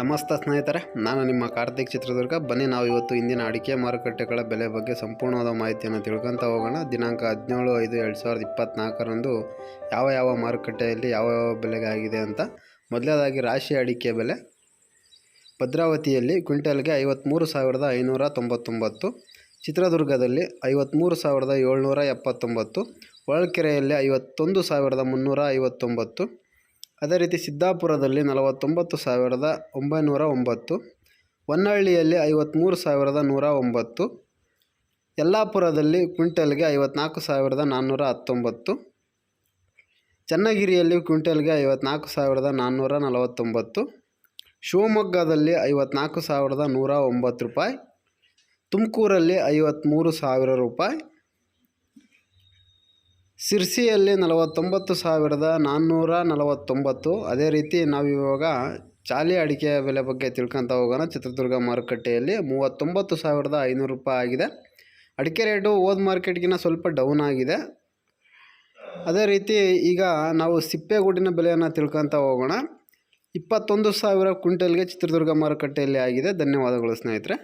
ನಮಸ್ತೆ ಸ್ನೇಹಿತರೆ, ನಾನು ನಿಮ್ಮ ಕಾರ್ತಿಕ್ ಚಿತ್ರದುರ್ಗ. ಬನ್ನಿ, ನಾವು ಇವತ್ತು ಇಂದಿನ ಅಡಿಕೆ ಮಾರುಕಟ್ಟೆಗಳ ಬೆಲೆ ಬಗ್ಗೆ ಸಂಪೂರ್ಣವಾದ ಮಾಹಿತಿಯನ್ನು ತಿಳ್ಕೊತ ಹೋಗೋಣ. ದಿನಾಂಕ ಹದಿನೇಳು ಐದು ಎರಡು ಸಾವಿರದ ಇಪ್ಪತ್ತ್ನಾಲ್ಕರಂದು ಯಾವ ಯಾವ ಮಾರುಕಟ್ಟೆಯಲ್ಲಿ ಯಾವ ಯಾವ ಬೆಲೆಗೆ ಆಗಿದೆ ಅಂತ. ಮೊದಲನೇದಾಗಿ ರಾಶಿ ಅಡಿಕೆ ಬೆಲೆ. ಭದ್ರಾವತಿಯಲ್ಲಿ ಕ್ವಿಂಟಲ್ಗೆ ಐವತ್ತ್ಮೂರು ಸಾವಿರದ ಐನೂರ ತೊಂಬತ್ತೊಂಬತ್ತು, ಚಿತ್ರದುರ್ಗದಲ್ಲಿ ಐವತ್ತ್ಮೂರು ಸಾವಿರದ ಏಳ್ನೂರ ಎಪ್ಪತ್ತೊಂಬತ್ತು, ಹೊಳಲ್ಕೆರೆಯಲ್ಲಿ ಐವತ್ತೊಂದು ಸಾವಿರದ ಮುನ್ನೂರ ಐವತ್ತೊಂಬತ್ತು ಅದೇ ರೀತಿ ಸಿದ್ದಾಪುರದಲ್ಲಿ ನಲವತ್ತೊಂಬತ್ತು ಸಾವಿರದ ಒಂಬೈನೂರ ಒಂಬತ್ತು ಹೊನ್ನಳ್ಳಿಯಲ್ಲಿ ಐವತ್ತ್ಮೂರು ಸಾವಿರದ ನೂರ ಒಂಬತ್ತು, ಯಲ್ಲಾಪುರದಲ್ಲಿ ಕ್ವಿಂಟಲ್ಗೆ ಐವತ್ನಾಲ್ಕು ಸಾವಿರದ ನಾನ್ನೂರ ಹತ್ತೊಂಬತ್ತು, ಚನ್ನಗಿರಿಯಲ್ಲಿ ಕ್ವಿಂಟಲ್ಗೆ ಐವತ್ನಾಲ್ಕು ಸಾವಿರದ ನಾನ್ನೂರ ನಲವತ್ತೊಂಬತ್ತು, ಶಿವಮೊಗ್ಗದಲ್ಲಿ ಐವತ್ನಾಲ್ಕು ಸಾವಿರದ ನೂರ ಒಂಬತ್ತು ರೂಪಾಯಿ, ತುಮಕೂರಲ್ಲಿ ಐವತ್ತ್ಮೂರು ಸಾವಿರ ರೂಪಾಯಿ ಸಿರ್ಸಿಯಲ್ಲಿ ನಲವತ್ತೊಂಬತ್ತು ಸಾವಿರದ ನಾನ್ನೂರ ನಲವತ್ತೊಂಬತ್ತು. ಅದೇ ರೀತಿ ನಾವಿವಾಗ ಚಾಲಿ ಅಡಿಕೆಯ ಬೆಲೆ ಬಗ್ಗೆ ತಿಳ್ಕೊತ ಹೋಗೋಣ. ಚಿತ್ರದುರ್ಗ ಮಾರುಕಟ್ಟೆಯಲ್ಲಿ ಮೂವತ್ತೊಂಬತ್ತು ಸಾವಿರದ ಐನೂರು ರೂಪಾಯಿ ಆಗಿದೆ. ಅಡಿಕೆ ರೇಟು ಓದ್ ಮಾರ್ಕೆಟ್ಗಿನ ಸ್ವಲ್ಪ ಡೌನ್ ಆಗಿದೆ. ಅದೇ ರೀತಿ ಈಗ ನಾವು ಸಿಪ್ಪೆಗೂಡಿನ ಬೆಲೆಯನ್ನು ತಿಳ್ಕೊತ ಹೋಗೋಣ. ಇಪ್ಪತ್ತೊಂದು ಸಾವಿರ ಕ್ವಿಂಟಲ್ಗೆ ಚಿತ್ರದುರ್ಗ ಮಾರುಕಟ್ಟೆಯಲ್ಲಿ ಆಗಿದೆ. ಧನ್ಯವಾದಗಳು ಸ್ನೇಹಿತರೆ.